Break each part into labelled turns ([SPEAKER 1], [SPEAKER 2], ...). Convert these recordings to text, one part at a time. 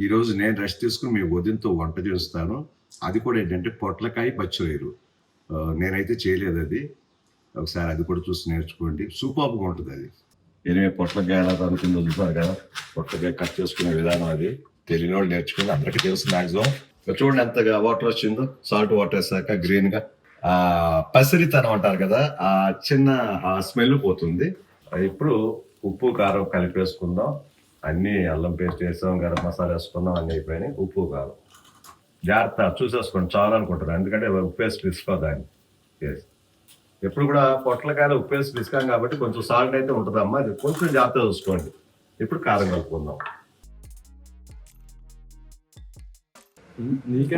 [SPEAKER 1] ఈరోజు నేను రెస్ట్ తీసుకుని మీ ఉదయంతో వంట చేస్తాను. అది కూడా ఏంటంటే పొట్లకాయ పచ్చిరొయ్యలు నేనైతే చేయలేదు అది. ఒకసారి అది కూడా చూసి నేర్చుకోండి. సూపర్గా ఉంటుంది అది. ఎనిమిది పొట్లకాయ ఎలా తనుకుందో చూసారు కదా? పొట్లకాయ కట్ చేసుకునే విధానం అది. తెలియని వాళ్ళు నేర్చుకుని అందరికీ తెలుసు మ్యాక్సిమం చూడండి ఎంతగా వాటర్ వచ్చిందో. సాల్ట్ వాటర్ వేసాక గ్రీన్గా. ఆ పసిరితనం అంటారు కదా ఆ చిన్న ఆ స్మెల్ పోతుంది. ఇప్పుడు ఉప్పు కారం కలిపేసుకుందాం అన్ని అల్లం పేస్ట్ వేసాం గరం మసాలా వేసుకుందాం అన్ని అయిపోయినాయి. ఉప్పు కారం. జాగ్రత్త చూసేసుకోండి. చాలా అనుకుంటారు ఎందుకంటే ఉప్పు వేసి తీసుకోదాన్ని Yes. ఎప్పుడు కూడా పొట్లకాయలు ఉప్పు వేసి పిసుకాం కాబట్టి కొంచెం సాల్ట్ అయితే ఉంటుందమ్మా అది కొంచెం జాగ్రత్త చూసుకోండి. ఇప్పుడు కారం కలుపుకుందాం.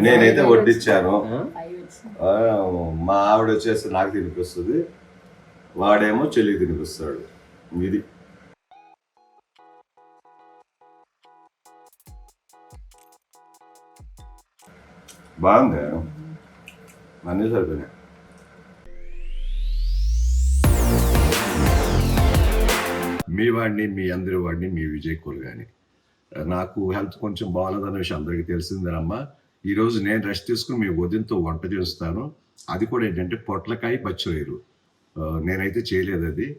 [SPEAKER 1] నేనైతే వడ్డిచ్చాను. ఆ, మా ఆవిడ వచ్చేసి నాకు తినిపిస్తుంది. వాడేమో చెల్లికి తినిపిస్తాడు. ఇది బాగుంది. అన్నీ సరిపోయినాయి. మీ వాడిని మీ అందరి వాడిని మీ విజయ్ కోల్ నాకు హెల్త్ కొంచెం బాగాలేదన్న విషయం అందరికీ తెలిసిందేనమ్మా ఈరోజు నేను రెస్ట్ తీసుకుని మీ వదినతో వంట చేస్తాను. అది కూడా ఏంటంటే పొట్లకాయ పచ్చిరొయ్యలు. నేనైతే చేయలేదు అది.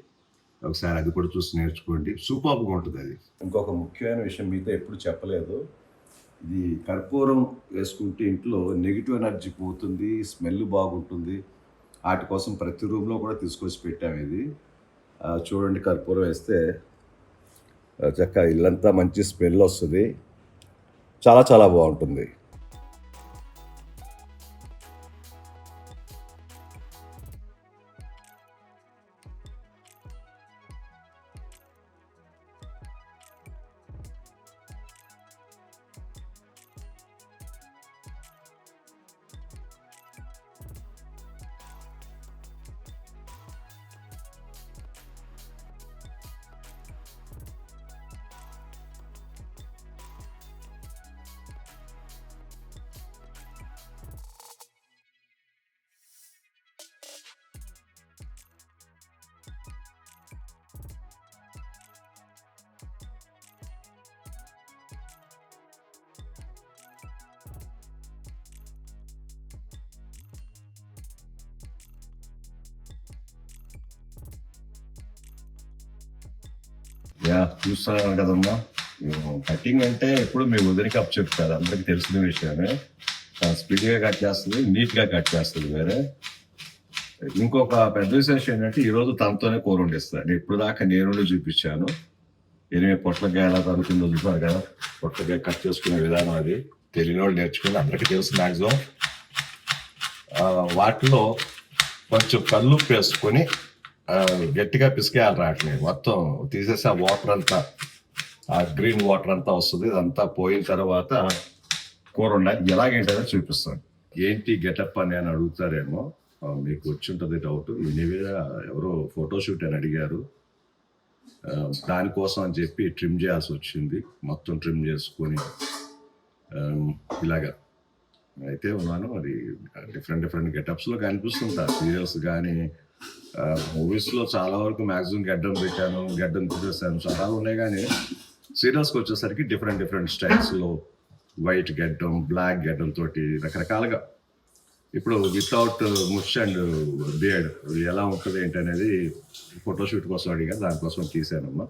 [SPEAKER 1] ఒకసారి అది కూడా చూసి నేర్చుకోండి. సూపాపుగా ఉంటుంది అది. ఇంకొక ముఖ్యమైన విషయం మీతో ఎప్పుడు చెప్పలేదు. ఇది కర్పూరం వేసుకుంటే ఇంట్లో నెగిటివ్ ఎనర్జీ పోతుంది స్మెల్ బాగుంటుంది. వాటి కోసం ప్రతి రూమ్లో కూడా తీసుకొచ్చి పెట్టాము ఇది. చూడండి కర్పూరం వేస్తే చక్క ఇల్లంతా మంచి స్మెల్ వస్తుంది. చాలా చాలా బాగుంటుంది. యా చూస్తున్నాను కదమ్మా. కటింగ్ అంటే ఎప్పుడు మీ వదిలికి అప్ చెప్తారు అందరికి తెలిసిన విషయమే. స్పీడ్గా కట్ చేస్తుంది నీట్గా కట్ చేస్తుంది వేరే. ఇంకొక పెద్ద విశేషం ఏంటంటే ఈరోజు తనతోనే కూర వండిస్తాను ఇప్పుడు దాకా నేను చూపించాను. ఎనిమిది పొట్లకాయ ఎలా తగ్గుతుందో చూసారు కదా పొట్లకాయ కట్ చేసుకునే విధానం అది. తెలియని వాళ్ళు నేర్చుకుని అందరికీ తెలుసు మ్యాక్సిమం వాటిలో కొంచెం కల్లుప్పు వేసుకొని గట్టిగా పిసికేయాలి రాట్లేదు మొత్తం తీసేసి ఆ వాటర్ అంతా ఆ గ్రీన్ వాటర్ అంతా వస్తుంది. ఇదంతా పోయిన తర్వాత కూర ఉండాలి ఎలాగేంటనే చూపిస్తాను. ఏంటి గెటప్ అని అని అడుగుతారేమో. మీకు వచ్చి ఉంటుంది డౌట్ ఎనీవే ఎవరో ఫోటోషూట్ అని అడిగారు. దానికోసం అని చెప్పి ట్రిమ్ చేయాల్సి వచ్చింది. మొత్తం ట్రిమ్ చేసుకొని ఇలాగా. అయితే ఉన్నాను. మరి డిఫరెంట్ డిఫరెంట్ గెటప్స్లో కనిపిస్తుంటా. సీరియల్స్ కానీ మూవీస్లో చాలా వరకు మాక్సిమం గడ్డం పెట్టాను గడ్డం తీసేసాను. చాలా ఉన్నాయి కానీ సీరియల్స్కి వచ్చేసరికి డిఫరెంట్ డిఫరెంట్ స్టైల్స్లో వైట్ గడ్డం బ్లాక్ గడ్డం తోటి రకరకాలుగా. ఇప్పుడు వితౌట్ ముష్ అండ్ బియర్డ్ ఎలా ఉంటుంది ఏంటి అనేది ఫోటోషూట్ కోసం అడిగా దానికోసం తీసానమ్మా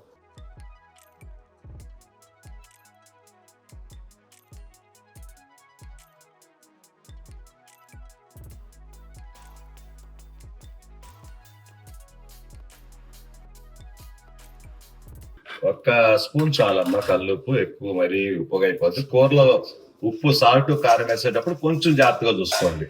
[SPEAKER 1] ఒక్క స్పూన్ చాలమ్మా కల్లుప్పు ఎక్కువ మరీ ఉప్పుగా అయిపోతుంది. కూరలో ఉప్పు సాల్ట్ కారం వేసేటప్పుడు కొంచెం జాగ్రత్తగా చూసుకోండి.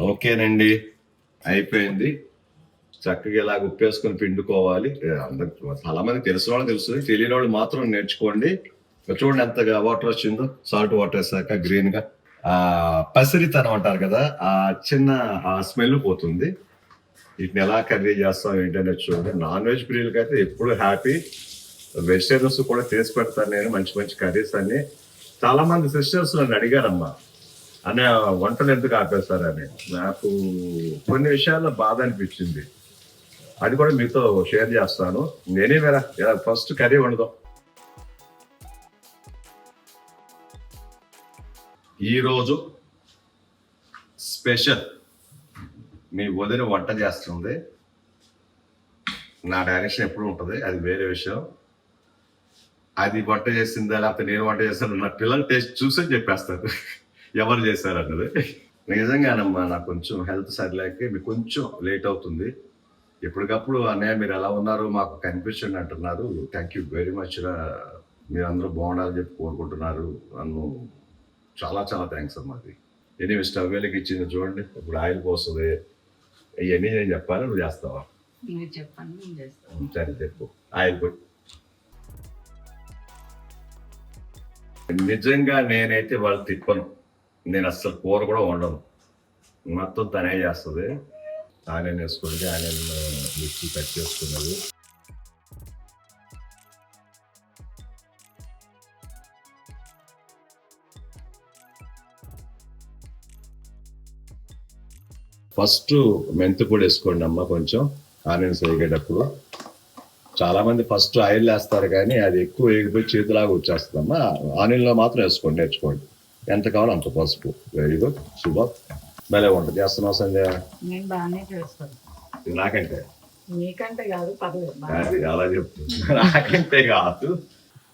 [SPEAKER 1] ఓకేనండి. అయిపోయింది. చక్కగా ఇలా ఉప్పేసుకొని పిండుకోవాలి. అందరికి చాలా మంది తెలిసిన వాళ్ళు తెలుసు తెలియని వాళ్ళు మాత్రం నేర్చుకోండి. చూడండి ఎంతగా వాటర్ వచ్చిందో. సాల్ట్ వాటర్ వేసాక గ్రీన్గా ఆ పసిరితనం అంటారు కదా ఆ చిన్న ఆ స్మెల్ పోతుంది. వీటిని ఎలా కర్రీ చేస్తాం ఏంటనేది చూడండి. నాన్ వెజ్ ప్రియులకి అయితే ఎప్పుడు హ్యాపీ. వెజిటేబుల్స్ కూడా చేసి పెడతాను నేను మంచి మంచి కర్రీస్ అన్ని. చాలా మంది సిస్టర్స్ నన్ను అడిగారమ్మా అనే వంటలు ఎందుకు ఆపేస్తారని నాకు కొన్ని విషయాల్లో బాధ అనిపించింది. అది కూడా మీతో షేర్ చేస్తాను. నేనే వేరా ఫస్ట్ కర్రీ వండుదాం. ఈరోజు స్పెషల్ మీ వదిన వంట చేస్తుంది. నా డైరెక్షన్ ఎప్పుడు ఉంటుంది? అది వేరే విషయం. అది వంట చేసిందా లేకపోతే నేను వంట చేస్తాను నా పిల్లలు టేస్ట్ చూసే చెప్పేస్తారు. ఎవరు చేశారు అన్నది నిజంగానమ్మా నాకు కొంచెం హెల్త్ సరిలేక మీకు కొంచెం లేట్ అవుతుంది. ఎప్పటికప్పుడు అన్నయ్య మీరు ఎలా ఉన్నారు? మాకు కనిపించండి అంటున్నారు. థ్యాంక్ యూ వెరీ మచ్ మీరు అందరూ బాగుండాలని చెప్పి కోరుకుంటున్నారు నన్ను చాలా చాలా థ్యాంక్స్ అమ్మా అది. ఎనీ స్టవ్ వేలకి ఇచ్చింది చూడండి. ఇప్పుడు ఆయిల్ పోస్తుంది. ఇవన్నీ నేను చెప్పాలి నువ్వు చేస్తావా? సరే చెప్పు. ఆయిల్ నిజంగా నేనైతే వాళ్ళు తిప్పను. నేను అస్సలు కూర కూడా వండను. మొత్తం తనే చేస్తుంది. ఆనియన్ వేసుకుంటే ఆనియన్ మిర్చి కట్ చేసుకున్నది. ఫస్ట్ మెంతి పొడి వేసుకోండి అమ్మ కొంచెం ఆనియన్స్ వేగేటప్పుడు. చాలా మంది ఫస్ట్ ఆయిల్ వేస్తారు కానీ అది ఎక్కువ వేగిపోయి చేతిలాగా వచ్చేస్తుందమ్మా. ఆనియన్లో మాత్రం వేసుకోండి నేర్చుకోండి. ఎంత కావాలో అంత పసుపు. వెరీ గుడ్ శుభ భలే వంట చేస్తున్నావు సంజయ్
[SPEAKER 2] నేను బాగానే చేస్తాను.
[SPEAKER 1] నాకంటే.
[SPEAKER 2] మీకంటే కాదు పర్లేదు.
[SPEAKER 1] అలా చెప్తుంది నాకంటే కాదు.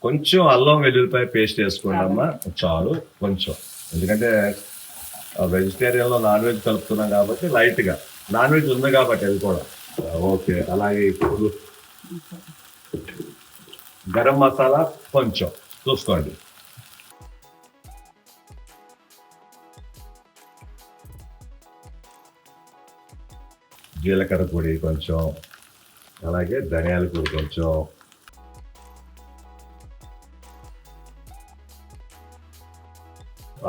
[SPEAKER 1] కొంచెం అల్లం వెల్లుల్లిపాయ పేస్ట్ వేసుకోండి అమ్మా. చాలు. కొంచెం. ఎందుకంటే వెజిటేరియన్లో నాన్ వెజ్ కలుపుతున్నాం కాబట్టి లైట్గా నాన్ వెజ్ ఉంది కాబట్టి అది కూడా. ఓకే. అలాగే ఇప్పుడు గరం మసాలా కొంచెం. చూసుకోండి. జీలకర్ర పొడి కొంచెం అలాగే ధనియాల పొడి కొంచెం.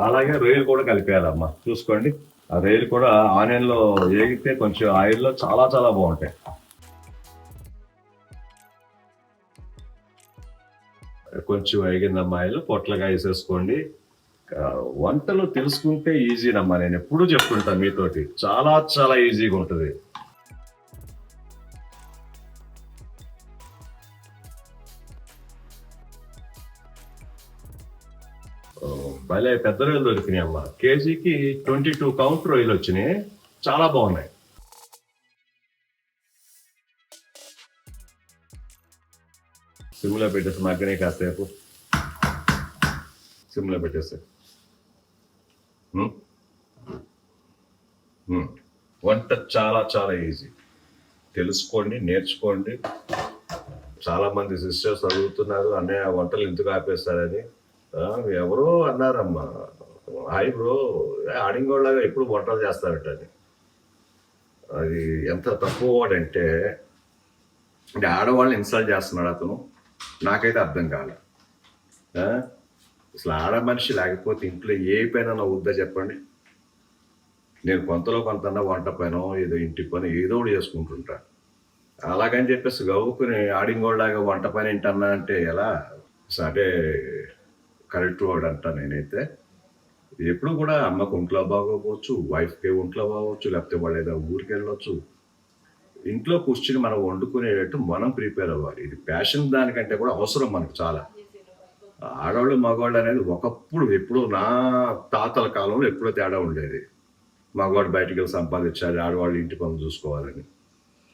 [SPEAKER 1] అలాగే రొయ్యలు కూడా కలిపేయాలమ్మా. చూసుకోండి. ఆ రొయ్యలు కూడా ఆనియన్లో వేగితే కొంచెం ఆయిల్లో చాలా చాలా బాగుంటాయి. కొంచెం వేగిందమ్మా ఆయిల్ పొట్లగా వేసేసుకోండి. వంటలు తెలుసుకుంటే ఈజీనమ్మా. నేను ఎప్పుడూ చెప్తుంటాను మీతోటి. చాలా చాలా ఈజీగా ఉంటుంది. భలే పెద్ద రొయ్యలు దొరికినాయి అమ్మా. కేజీకి ట్వంటీ టూ కౌంట్ రొయ్యలు వచ్చినాయి. చాలా బాగున్నాయి. సిమ్లో పెట్టేసి మగ్గనే కాసేపు. సిమ్లో పెట్టేసి. వంట చాలా చాలా ఈజీ. తెలుసుకోండి నేర్చుకోండి. చాలా మంది సిస్టర్స్ అడుగుతున్నారు అన్నయ్య వంటలు ఎందుకు ఆపేస్తారని ఎవరో అన్నారమ్మా. హాయ్ బ్రో ఆడింగోళ్ళగా ఎప్పుడు వంటలు చేస్తారటని అది ఎంత తక్కువ వాడంటే అంటే ఆడవాళ్ళని ఇన్సల్ట్ చేస్తున్నాడు అతను. నాకైతే అర్థం కాలే. అసలు ఆడ మనిషి లేకపోతే ఇంట్లో ఏ పైన వద్దా చెప్పండి. నేను కొంతలో కొంత వంట పైన ఏదో ఇంటి పని ఏదో ఒకటి చేసుకుంటుంటా. అలాగని చెప్పేసి గవ్వుకుని ఆడింగోళ్ళలాగా వంట పని ఏంటన్నా అంటే ఎలా? అంటే కరెక్ట్ వర్డ్ అంటా నేనైతే. ఎప్పుడు కూడా అమ్మకు ఒంట్లో బాగోవచ్చు వైఫ్కి ఒంట్లో బాగోవచ్చు లేకపోతే వాళ్ళు ఏదో ఊరికి వెళ్ళొచ్చు. ఇంట్లో కూర్చుని మనం వండుకునేటట్టు మనం ప్రిపేర్ అవ్వాలి. ఇది ప్యాషన్ దానికంటే కూడా అవసరం మనకు చాలా. ఆడవాళ్ళు మగవాళ్ళు అనేది ఒకప్పుడు ఎప్పుడు నా తాతల కాలంలో ఎప్పుడో తేడా ఉండేది. మగవాడు బయటికి వెళ్ళి సంపాదించాలి ఆడవాళ్ళు ఇంటి పనులు చూసుకోవాలని.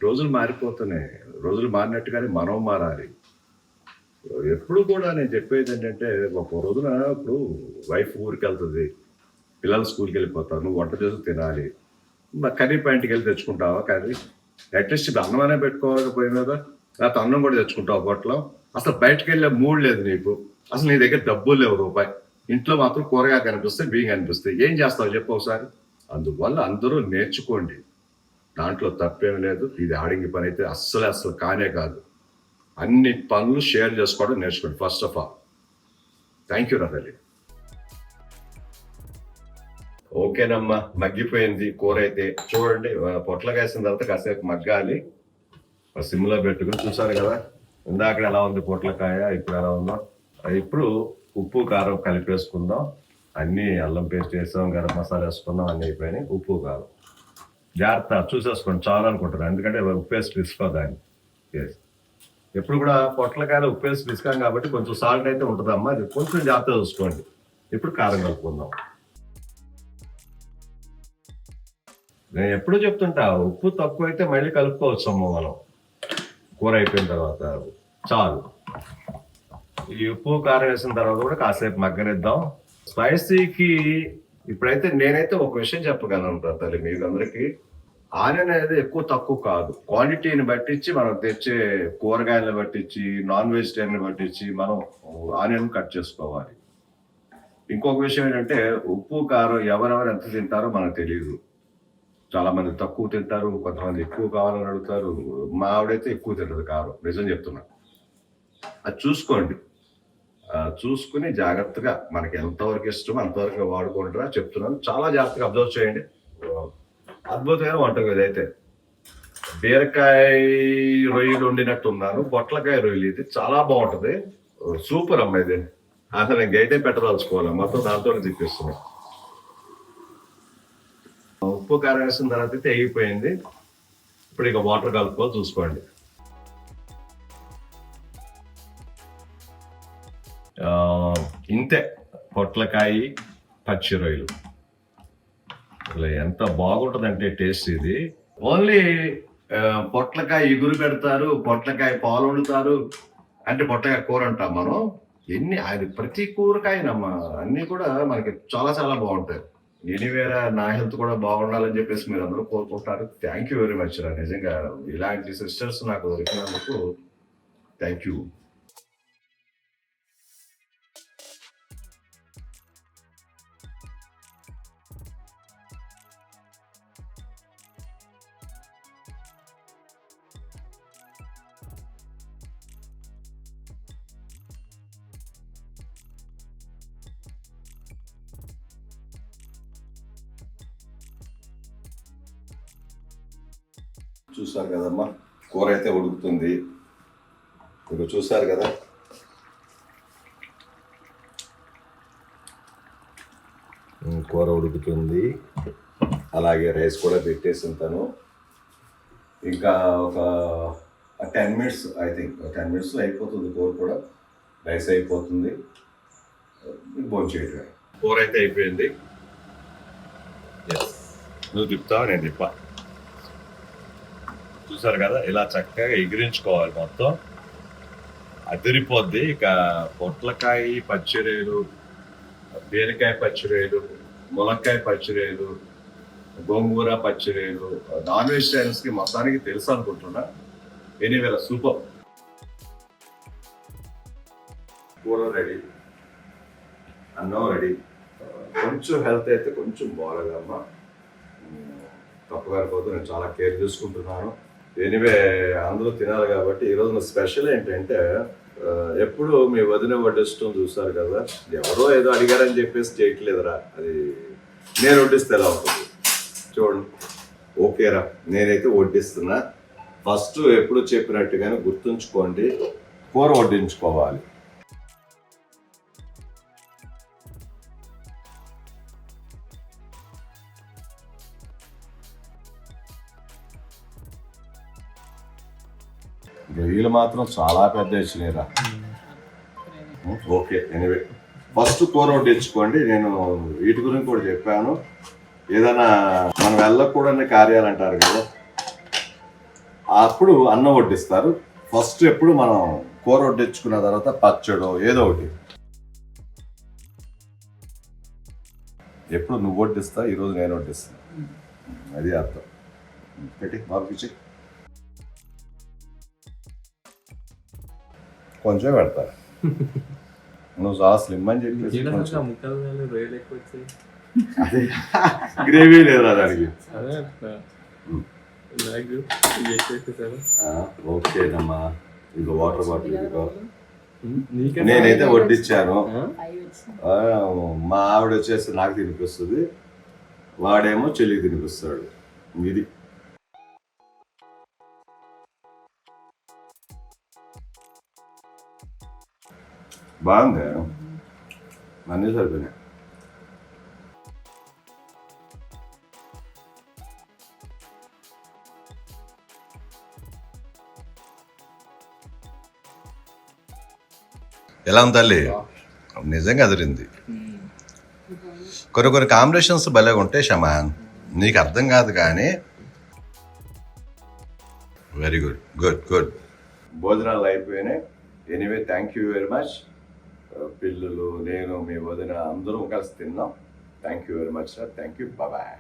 [SPEAKER 1] రోజులు మారిపోతున్నాయి. రోజులు మారినట్టుగానే మనం మారాలి. ఎప్పుడు కూడా నేను చెప్పేది ఏంటంటే ఒక రోజున ఇప్పుడు వైఫ్ ఊరికి వెళ్తుంది పిల్లలు స్కూల్కి వెళ్ళిపోతాను వంట చేసి తినాలి. కర్రీ పాయింట్కి వెళ్ళి తెచ్చుకుంటావా కర్రీ? అట్లీస్ట్ ఇప్పుడు అన్నమైనా పెట్టుకోవాలి పోయి మీద లేకపోతే అన్నం కూడా తెచ్చుకుంటావు పొట్లో. అసలు బయటకు వెళ్ళే మూడు లేదు నీకు. అసలు నీ దగ్గర డబ్బులు లేవు రూపాయి. ఇంట్లో మాత్రం కూరగాయ కనిపిస్తాయి బియ్యం కనిపిస్తాయి. ఏం చేస్తావు చెప్పు ఒకసారి. అందువల్ల అందరూ నేర్చుకోండి. దాంట్లో తప్పేం లేదు. ఇది ఆడింగి పని అయితే అస్సలు అస్సలు కానే కాదు. అన్ని పనులు షేర్ చేసుకోవడం నేర్చుకోండి first of all thank you రథలి ఓకేనమ్మా మగ్గిపోయింది కూర అయితే. చూడండి పొట్లకాయ వేసిన తర్వాత కాసేపు మగ్గాలి. సిమ్లో పెట్టుకుని చూసారు కదా ఇందాక ఎలా ఉంది పొట్లకాయ ఇప్పుడు ఎలా ఉందో. ఇప్పుడు ఉప్పు కారం కలిపేసుకుందాం అన్ని అల్లం పేస్ట్ వేసాం గరం మసాలా వేసుకుందాం అన్ని అయిపోయినాయి. ఉప్పు కారం. జాగ్రత్త చూసేసుకోండి చాలా అనుకుంటున్నాను. ఎందుకంటే ఉప్పు వేసి తీసుకోదాన్ని చేసి ఎప్పుడు కూడా పొట్లకాయలు ఉప్పు వేసి పిసుకాం కాబట్టి కొంచెం సాల్ట్ అయితే ఉంటుందమ్మా. అది కొంచెం జాగ్రత్త చూసుకోండి. ఇప్పుడు కారం కలుపుకుందాం. నేను ఎప్పుడు చెప్తుంటా ఉప్పు తక్కువ అయితే మళ్ళీ కలుపుకోవచ్చు అమ్మ మనం. కూర అయిపోయిన తర్వాత చాలు. ఈ ఉప్పు కారం వేసిన తర్వాత కూడా కాసేపు మగ్గనిద్దాం. స్పైసీకి ఇప్పుడైతే నేనైతే ఒక విషయం చెప్పగలను తల్లి మీకు అందరికీ ఆనియన్ అనేది ఎక్కువ తక్కువ కాదు. క్వాంటిటీని బట్టించి మనం తెచ్చే కూరగాయలను బట్టించి నాన్ వెజిటేరియన్ బట్టించి మనం ఆనియన్ కట్ చేసుకోవాలి. ఇంకొక విషయం ఏంటంటే ఉప్పు కారం ఎవరెవరు ఎంత తింటారో మనకు తెలియదు చాలా మంది తక్కువ తింటారు కొంతమంది ఎక్కువ కావాలని అడుగుతారు. మా ఆవిడైతే ఎక్కువ తింటది కారం నిజం చెప్తున్నా. అది చూసుకోండి. చూసుకుని జాగ్రత్తగా మనకి ఎంతవరకు ఇష్టమో అంతవరకు వాడుకుంటారా చెప్తున్నాను. చాలా జాగ్రత్తగా అబ్జర్వ్ చేయండి. అద్భుతమైన వంటకం ఇదైతే బీరకాయ రొయ్యలు వండినట్టు ఉన్నాను పొట్లకాయ రొయ్యలు ఇది చాలా బాగుంటది. సూపర్ అమ్మ ఇది. అసలు నేను గైటే పెట్టదలుచుకోవాలి? మొత్తం దాంతోనే తిప్పిస్తున్నా. ఉప్పు కారం వేసిన తర్వాత అయితే అయిపోయింది. ఇప్పుడు ఇక వాటర్ కలుపుకోవాలి చూసుకోండి. ఇంతే. పొట్లకాయ పచ్చి రొయ్యలు. అసలు ఎంత బాగుంటుందంటే టేస్ట్ ఇది. ఓన్లీ పొట్లకాయ ఎగురు పెడతారు పొట్లకాయ పాలు వండుతారు అంటే పొట్లకాయ కూర అంటాం మనం. ఎన్ని అది ప్రతి కూరకాయనమ్మా అన్నీ కూడా మనకి చాలా చాలా బాగుంటాయి. ఎనీవేర నా హెల్త్ కూడా బాగుండాలని చెప్పేసి మీరు అందరూ కోరుకుంటారు. థ్యాంక్ యూ వెరీ మచ్ రా. నిజంగా ఇలాంటి సిస్టర్స్ నాకు దొరికినందుకు థ్యాంక్ యూ చూసారు కదమ్మా? కూర అయితే ఉడుకుతుంది. మీరు చూసారు కదా? కూర ఉడుకుతుంది. అలాగే రైస్ కూడా పెట్టేసి తను ఇంకా ఒక ten minutes I think ten మినిట్స్లో అయిపోతుంది కూర కూడా. రైస్ అయిపోతుంది. భోంచేయటమే కూర అయితే అయిపోయింది. నువ్వు తిప్పుతావా? నేను తిప్పా? చూసారు కదా ఇలా చక్కగా ఎగిరించుకోవాలి మొత్తం. అదిరిపోద్ది ఇక పొట్లకాయ పచ్చిరేలు బీరకాయ పచ్చిరేలు ములక్కాయ పచ్చిరేలు గోంగూర పచ్చిరేలు నాన్ వెజిటేరియన్స్కి మొత్తానికి తెలుసు అనుకుంటున్నా. Anyway super. కూర రెడీ. అన్నం రెడీ. కొంచెం హెల్త్ అయితే కొంచెం బాగాలేదమ్మా. తప్పగారిపోతే నేను చాలా కేర్ తీసుకుంటున్నాను. ఎనివే అందరూ తినాలి కాబట్టి ఈరోజు నా స్పెషల్ ఏంటంటే ఎప్పుడు మీ వదిన వడ్డిష్టం చూస్తారు కదా ఎవరో ఏదో అడిగారని చెప్పేసి చేయట్లేదురా. అది నేను వడ్డిస్తే ఎలా ఉంటుంది? చూడండి. ఓకేరా నేనైతే వడ్డిస్తున్నా. ఫస్ట్ ఎప్పుడు చెప్పినట్టుగానే గుర్తుంచుకోండి కూర వడ్డించుకోవాలి. రొయ్యలు మాత్రం చాలా పెద్ద ఇచ్చినాయిరా. Okay anyway. ఫస్ట్ కూర వడ్డించుకోండి నేను వీటి గురించి కూడా చెప్పాను. ఏదైనా మనం వెళ్ళకూడని కార్యాలు అంటారు కదా అప్పుడు అన్నం వడ్డిస్తారు ఫస్ట్ ఎప్పుడు మనం కూర వడ్డించుకున్న తర్వాత పచ్చడో ఏదో ఒకటి. ఎప్పుడు నువ్వు వడ్డిస్తా ఈరోజు నేను వడ్డిస్తా అది అర్థం. పెట్టి బాబుకి కొంచెం పెడతారు. నువ్వు చాలా స్లిమ్ అని చెప్పేసి అదే. గ్రేవీ లేదా దానికి? ఓకేనమ్మా ఇంకో వాటర్ బాటిల్ ఇదిగో. నేనైతే వడ్డిచ్చాను. మా ఆవిడ వచ్చేసి నాకు తినిపిస్తుంది. వాడేమో చెల్లికి తినిపిస్తాడు. ఇది బాగుంది. అన్నీ సరిపోయినాయి. ఎలా ఉంది తల్లి? నిజంగా అదిరింది. కొన్ని కొన్ని కాంబినేషన్స్ భలే ఉంటాయి షమాన్ నీకు అర్థం కాదు కానీ. వెరీ గుడ్ గుడ్ గుడ్ భోజనాలు అయిపోయినాయి. Anyway thank you very much పిల్లలు నేను మీ వదిన అందరం కలిసి తిన్నాం. Thank you very much sir thank you bye